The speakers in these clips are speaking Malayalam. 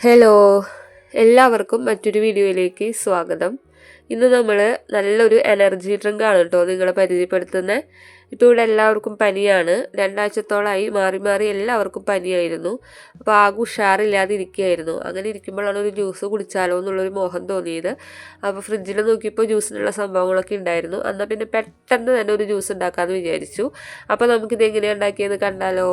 ഹലോ എല്ലാവർക്കും മറ്റൊരു വീഡിയോയിലേക്ക് സ്വാഗതം. ഇന്ന് നമ്മൾ നല്ലൊരു എനർജി ഡ്രിങ്ക് ആണ് കേട്ടോ നിങ്ങളെ പരിചയപ്പെടുത്തുന്നത് ഇപ്പോൾ ഇവിടെ എല്ലാവർക്കും പനിയാണ്. രണ്ടാഴ്ചത്തോളമായി മാറി മാറി എല്ലാവർക്കും പനിയായിരുന്നു. അപ്പോൾ ആകെ ഉഷാറില്ലാതെ ഇരിക്കുകയായിരുന്നു അങ്ങനെ ഇരിക്കുമ്പോഴാണ് ഒരു ജ്യൂസ് കുടിച്ചാലോ എന്നുള്ളൊരു മോഹം തോന്നിയത്. അപ്പോൾ ഫ്രിഡ്ജിൽ നോക്കിയപ്പോൾ ജ്യൂസിനുള്ള സംഭവങ്ങളൊക്കെ ഉണ്ടായിരുന്നു. എന്നാൽ പിന്നെ പെട്ടെന്ന് തന്നെ ഒരു ജ്യൂസ് ഉണ്ടാക്കാമെന്ന് വിചാരിച്ചു. അപ്പോൾ നമുക്കിത് എങ്ങനെയാണ് ഉണ്ടാക്കിയെന്ന് കണ്ടാലോ?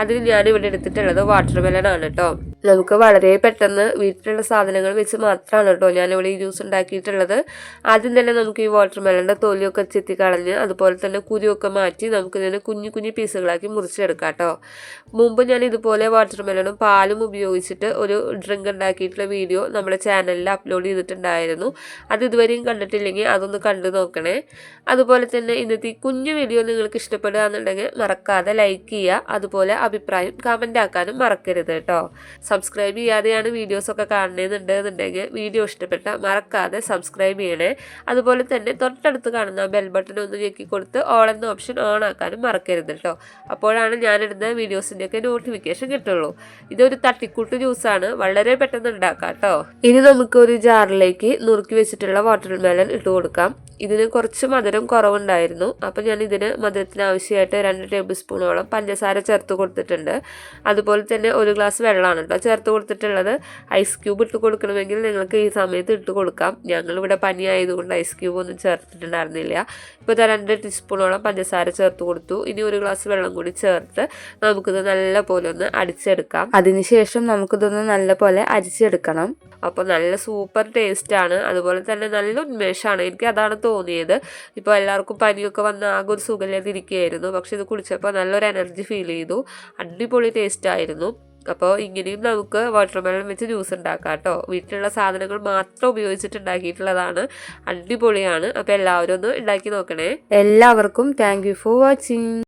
അതിന് ഞാനിവിടെ എടുത്തിട്ടുള്ളത് വാട്ടർ മെലൺ ആണ് കേട്ടോ. നമുക്ക് വളരെ പെട്ടെന്ന് വീട്ടിലുള്ള സാധനങ്ങൾ വെച്ച് മാത്രമാണ് കേട്ടോ ഞാനിവിടെ ഈ ജ്യൂസ് ഉണ്ടാക്കിയിട്ടുള്ളത്. ആദ്യം തന്നെ നമുക്ക് ഈ വാട്ടർ മെലന്റെ തൊലിയൊക്കെ ചെത്തി കളഞ്ഞ് അതുപോലെ തന്നെ കുരുവൊക്കെ മാറ്റി നമുക്ക് ഇതിനെ കുഞ്ഞു കുഞ്ഞു പീസുകളാക്കി മുറിച്ചെടുക്കാം കേട്ടോ. മുമ്പ് ഞാൻ ഇതുപോലെ വാട്ടർ മെലണും പാലും ഉപയോഗിച്ചിട്ട് ഒരു ഡ്രിങ്ക് ഉണ്ടാക്കിയിട്ടുള്ള വീഡിയോ നമ്മുടെ ചാനലിൽ അപ്ലോഡ് ചെയ്തിട്ടുണ്ടായിരുന്നു. അത് ഇതുവരെയും കണ്ടിട്ടില്ലെങ്കിൽ അതൊന്ന് കണ്ടു നോക്കണേ. അതുപോലെ തന്നെ ഇന്നത്തെ ഈ കുഞ്ഞു വീഡിയോ നിങ്ങൾക്ക് ഇഷ്ടപ്പെടുക എന്നുണ്ടെങ്കിൽ മറക്കാതെ ലൈക്ക് ചെയ്യുക. അതുപോലെ അഭിപ്രായം കമന്റ് ആക്കാനും മറക്കരുത് കേട്ടോ. സബ്സ്ക്രൈബ് ചെയ്യാതെയാണ് വീഡിയോസൊക്കെ കാണുന്നതെന്നുണ്ട് എന്നുണ്ടെങ്കിൽ വീഡിയോ ഇഷ്ടപ്പെട്ട മറക്കാതെ സബ്സ്ക്രൈബ് ചെയ്യണേ. അതുപോലെ തന്നെ തൊട്ടടുത്ത് കാണുന്ന ബെൽ ബട്ടൺ ഒന്ന് ഞെക്കി കൊടുത്ത് ഓൾ എന്ന ഓപ്ഷൻ ഓൺ ആക്കാനും മറക്കരുത് കേട്ടോ അപ്പോഴാണ് ഞാനിടുന്ന വീഡിയോസിന്റെയൊക്കെ നോട്ടിഫിക്കേഷൻ കിട്ടുള്ളൂ. ഇതൊരു തട്ടിക്കൂട്ട് ജ്യൂസാണ് വളരെ പെട്ടെന്ന് ഉണ്ടാക്കാം കേട്ടോ ഇനി നമുക്ക് ഒരു ജാറിലേക്ക് നുറുക്കി വെച്ചിട്ടുള്ള വാട്ടർ മെലൺ ഇട്ട് കൊടുക്കാം. ഇതിന് കുറച്ച് മധുരം കുറവുണ്ടായിരുന്നു. അപ്പോൾ ഞാൻ ഇതിന് മധുരത്തിന് ആവശ്യമായിട്ട് രണ്ട് ടേബിൾ സ്പൂണോളം പഞ്ചസാര ചേർത്ത് കൊടുത്തിട്ടുണ്ട്. അതുപോലെ തന്നെ ഒരു ഗ്ലാസ് വെള്ളമാണ് കേട്ടോ ചേർത്ത് കൊടുത്തിട്ടുള്ളത് ഐസ് ക്യൂബ് ഇട്ട് കൊടുക്കണമെങ്കിൽ നിങ്ങൾക്ക് ഈ സമയത്ത് ഇട്ട് കൊടുക്കാം. ഞങ്ങളിവിടെ പനി ആയതുകൊണ്ട് ഐസ് ക്യൂബ് ഒന്നും ചേർത്തിട്ടുണ്ടായിരുന്നില്ല. ഇപ്പോൾ ഇതാ രണ്ട് ടീസ്പൂണോളം പഞ്ചസാര ചേർത്ത് കൊടുത്തു. ഇനി ഒരു ഗ്ലാസ് വെള്ളം കൂടി ചേർത്ത് നമുക്കിത് നല്ല പോലെ ഒന്ന് അടിച്ചെടുക്കാം. അതിനുശേഷം നമുക്കിതൊന്ന് നല്ല പോലെ അരിച്ചെടുക്കണം. അപ്പോൾ നല്ല സൂപ്പർ ടേസ്റ്റാണ് അതുപോലെ തന്നെ നല്ല ഉന്മേഷമാണ്. എനിക്ക് അതാണ് തോന്നിയത്. ഇപ്പോൾ എല്ലാവർക്കും പനിയൊക്കെ വന്ന് ആകെ ഒരു സുഖമില്ലാതിരിക്കുകയായിരുന്നു. പക്ഷെ ഇത് കുടിച്ചപ്പോൾ നല്ലൊരു എനർജി ഫീൽ ചെയ്തു. അടിപൊളി ടേസ്റ്റ് ആയിരുന്നു. അപ്പോൾ ഇങ്ങനെയും നമുക്ക് വാട്ടർമെലൺ വെച്ച് ജ്യൂസ് ഉണ്ടാക്കാം കേട്ടോ. വീട്ടിലുള്ള സാധനങ്ങൾ മാത്രം ഉപയോഗിച്ചിട്ട് ഉണ്ടാക്കിയിട്ടുള്ളതാണ് അടിപൊളിയാണ്. അപ്പോൾ എല്ലാവരും ഒന്ന് ഉണ്ടാക്കി നോക്കണേ. എല്ലാവർക്കും താങ്ക് ഫോർ വാച്ചിങ്